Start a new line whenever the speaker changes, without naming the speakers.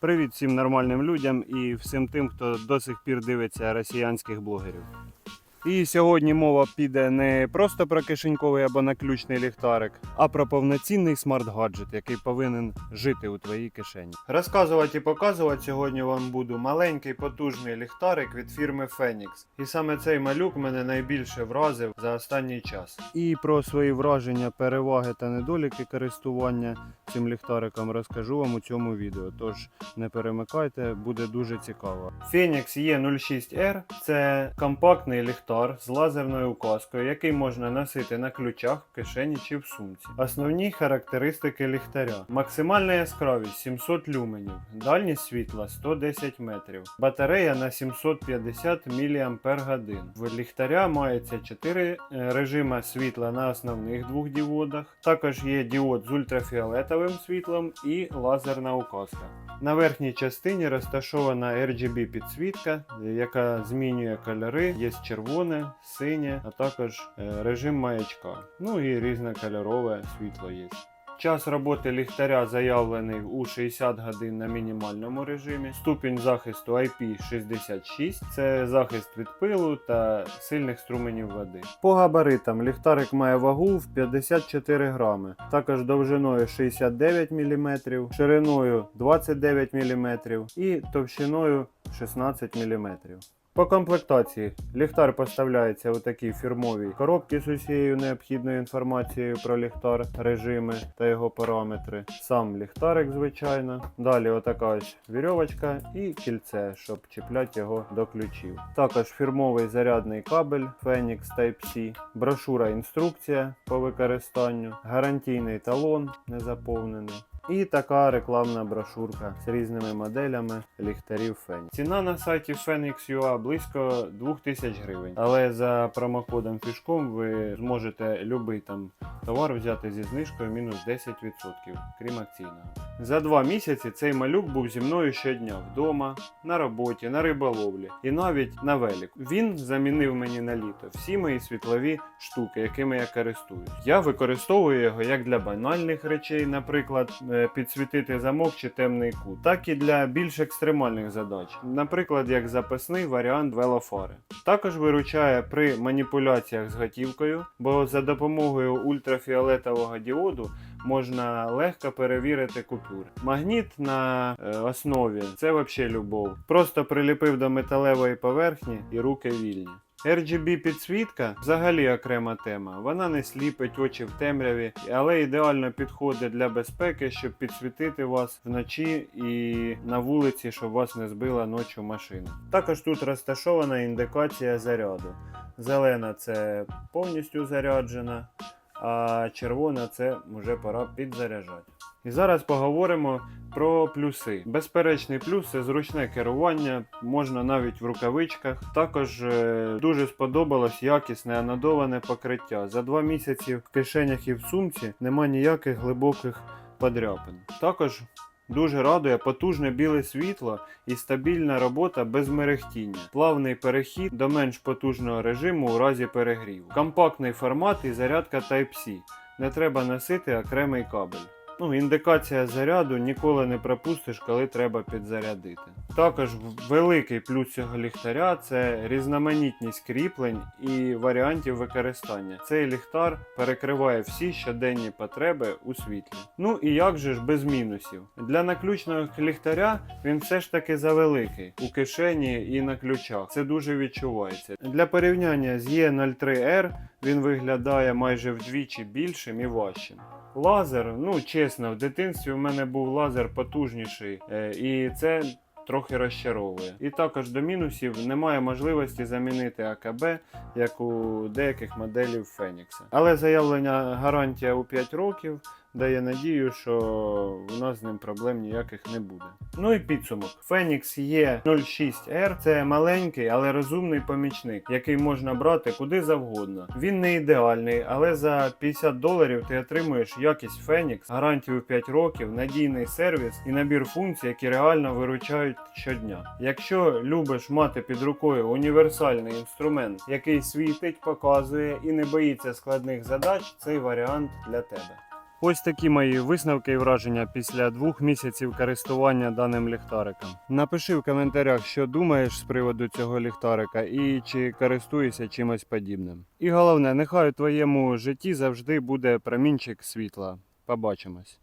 Привіт всім нормальним людям і всім тим, хто до сих пір дивиться росіянських блогерів. І сьогодні мова піде не просто про кишеньковий або наключний ліхтарик, а про повноцінний смарт-гаджет, який повинен жити у твоїй кишені. Розказувати і показувати сьогодні вам буду маленький потужний ліхтарик від фірми Phoenix. І саме цей малюк мене найбільше вразив за останній час. І про свої враження, переваги та недоліки користування цим ліхтариком розкажу вам у цьому відео. Тож не перемикайте, буде дуже цікаво. Phoenix E06R це компактний ліхтар з лазерною указкою, який можна носити на ключах, в кишені чи в сумці. Основні характеристики ліхтаря: максимальна яскравість 700 люменів, дальність світла 110 метрів, батарея на 750 мАч. В ліхтаря мається 4 режима світла на основних двох діодах. Також є діод з ультрафіолетовим світлом і лазерна указка. На верхній частині розташована RGB підсвітка, яка змінює кольори. Є червоне, синє, а також е, режим маячка. Ну і різнокольорове світло є. Час роботи ліхтаря заявлений у 60 годин на мінімальному режимі. Ступінь захисту IP66 це захист від пилу та сильних струменів води. По габаритам ліхтарик має вагу в 54 грами, також довжиною 69 мм, шириною 29 мм і товщиною 16 мм. По комплектації ліхтар поставляється у такій фірмовій коробці з усією необхідною інформацією про ліхтар, режими та його параметри. Сам ліхтарик, звичайно. Далі отака ось вірьовочка і кільце, щоб чіпляти його до ключів. Також фірмовий зарядний кабель Phoenix Type-C, брошура інструкція по використанню, гарантійний талон не заповнений. І така рекламна брошурка з різними моделями ліхтарів Phoenix. Ціна на сайті Phoenix.ua близько 2000 гривень. Але за промокодом фішком ви зможете любий там товар взяти зі знижкою мінус 10%, крім акційного. За два місяці цей малюк був зі мною щодня вдома, на роботі, на риболовлі і навіть на велику. Він замінив мені на літо всі мої світлові штуки, якими я користуюсь. Я використовую його як для банальних речей, наприклад, підсвітити замок чи темний кут, так і для більш екстремальних задач, наприклад, як запасний варіант велофари. Також виручає при маніпуляціях з готівкою, бо за допомогою ультрафіолетового діоду можна легко перевірити купюри. Магніт на е, основі це взагалі любов. Просто приліпив до металевої поверхні і руки вільні. RGB підсвітка взагалі окрема тема. Вона не сліпить очі в темряві, але ідеально підходить для безпеки, щоб підсвітити вас вночі і на вулиці, щоб вас не збила ночі машина. Також тут розташована індикація заряду. Зелена це повністю заряджена, а червона це вже пора підзаряджати. І зараз поговоримо про плюси. Безперечний плюс це зручне керування, можна навіть в рукавичках. Також е, дуже сподобалось якісне анодоване покриття. За два місяці в кишенях і в сумці нема ніяких глибоких подряпин. Також Дуже радує потужне біле світло і стабільна робота без мерехтіння, плавний перехід до менш потужного режиму у разі перегріву, компактний формат і зарядка Type-C. Не треба носити окремий кабель. Ну, індикація заряду ніколи не пропустиш, коли треба підзарядити. Також великий плюс цього ліхтаря це різноманітність кріплень і варіантів використання. Цей ліхтар перекриває всі щоденні потреби у світлі. Ну і як же ж без мінусів? Для наключного ліхтаря він все ж таки завеликий у кишені і на ключах. Це дуже відчувається. Для порівняння з E03R він виглядає майже вдвічі більшим і важчим. Лазер, ну чесно, в дитинстві в мене був лазер потужніший, е, і це трохи розчаровує. І також до мінусів немає можливості замінити АКБ, як у деяких моделів Фенікса. Але заявлення гарантія у 5 років дає надію, що у нас з ним проблем ніяких не буде. Ну і підсумок. Phoenix E06R це маленький, але розумний помічник, який можна брати куди завгодно. Він не ідеальний, але за 50 доларів ти отримуєш якість Phoenix, гарантію 5 років, надійний сервіс і набір функцій, які реально виручають щодня. Якщо любиш мати під рукою універсальний інструмент, який світить, показує і не боїться складних задач, цей варіант для тебе. Ось такі мої висновки і враження після двох місяців користування даним ліхтариком. Напиши в коментарях, що думаєш з приводу цього ліхтарика і чи користуєшся чимось подібним. І головне, нехай у твоєму житті завжди буде промінчик світла. Побачимось.